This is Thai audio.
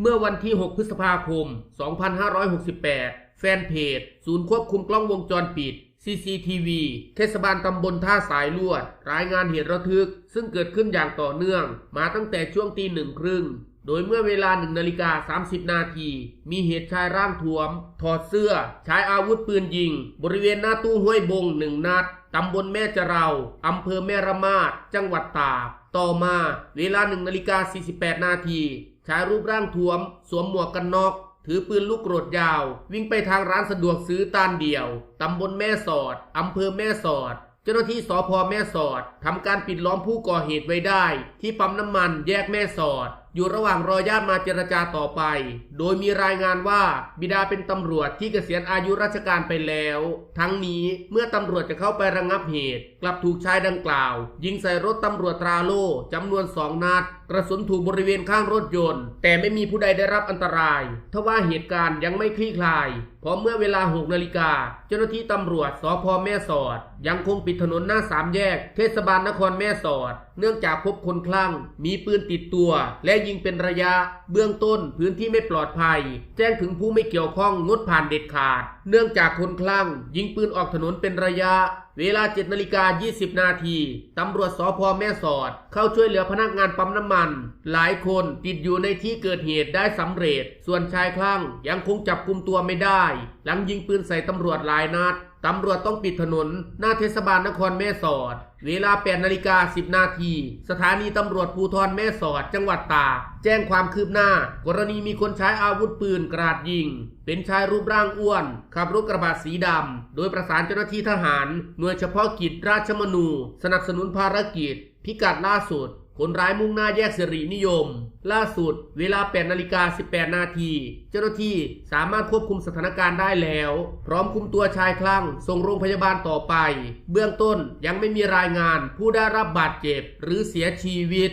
เมื่อวันที่ 6 พฤษภาคม 2568 แฟนเพจ ศูนย์ควบคุมกล้องวงจรปิด CCTV เทศบาลตำบลท่าสายลวด รายงานเหตุระทึก ซึ่งเกิดขึ้นอย่างต่อเนื่อง มาตั้งแต่ช่วงตีหนึ่งครึ่ง โดยเมื่อเวลาหนึ่งนาฬิกา30 นาที มีเหตุชายร่างทวม ถอดเสื้อ ใช้อาวุธปืนยิง บริเวณหน้าตู้ห้วยบงหนึ่งนัด ตำบลแม่จะเรา อำเภอแม่ระมาด จังหวัดตาก ต่อมาเวลาหนึ่งนาฬิกา 48 นาทีชายรูปร่างท้วม สวมหมวกกันน็อก ถือปืนลูกโกรดยาว วิ่งไปทางร้านสะดวกซื้อตานเดียว ตำบลแม่สอด อำเภอแม่สอด เจ้าหน้าที่สพแม่สอดทำการปิดล้อมผู้ก่อเหตุไว้ได้ ที่ปั๊มน้ำมันแยกแม่สอด อยู่ระหว่างรอญาติมาเจรจาต่อไป โดยมีรายงานว่าบิดาเป็นตำรวจที่เกษียณอายุราชการไปแล้ว ทั้งนี้เมื่อตำรวจจะเข้าไประงับเหตุ กลับถูกชายดังกล่าว ยิงใส่รถตำรวจตราโล่จำนวนสองนัด กระสุนถูกบริเวณข้างรถยนต์ แต่ไม่มีผู้ใดได้รับอันตราย ทว่าเหตุการณ์ยังไม่คลี่คลาย เพราะเมื่อเวลา6นาฬิกาเจ้าหน้าที่ตำรวจสพแม่สอด ยังคงปิดถนนหน้าสามแยก เทศบาลนครแม่สอด เนื่องจากพบคนคลั่ง มีปืนติดตัวและยิงเป็นระยะ เบื้องต้นพื้นที่ไม่ปลอดภัย แจ้งถึงผู้ไม่เกี่ยวข้องงดผ่านเด็ดขาด เนื่องจากคนคลั่ง ยิงปืนออกถนนเป็นระยะ เวลา7นาฬิกา 20 นาทีตำรวจสพแม่สอด เข้าช่วยเหลือพนักงานปั๊มน้ำมัน หลายคนติดอยู่ในที่เกิดเหตุได้สำเร็จ ส่วนชายคลั่งยังคงจับกลุมตัวไม่ได้ หลังยิงปืนใส่ตำรวจหลายนัด ตำรวจต้องปิดถนน หน้าเทศบาลนครแม่สอด เวลา8นาฬิกา 10 นาที สถานีตำรวจภูธรแม่สอด จังหวัดตากแจ้งความคืบหน้า กรณีมีคนใช้อาวุธปืนกราดยิง เป็นชายรูปร่างอ้วน ขับรถกระบะสีดำ โดยประสานเจ้าหน้าที่ทหาร หน่วยเฉพาะกิจราชมนู สนับสนุนภารกิจ พิกัดล่าสุด คนร้ายมุ่งหน้าแยกสิรินิยม ล่าสุด เวลา 8 นาฬิกา 18 นาที เจ้าหน้าที่สามารถควบคุมสถานการณ์ได้แล้ว พร้อมคุมตัวชายคลั่งส่งโรงพยาบาลต่อไป เบื้องต้นยังไม่มีรายงานผู้ได้รับบาดเจ็บหรือเสียชีวิต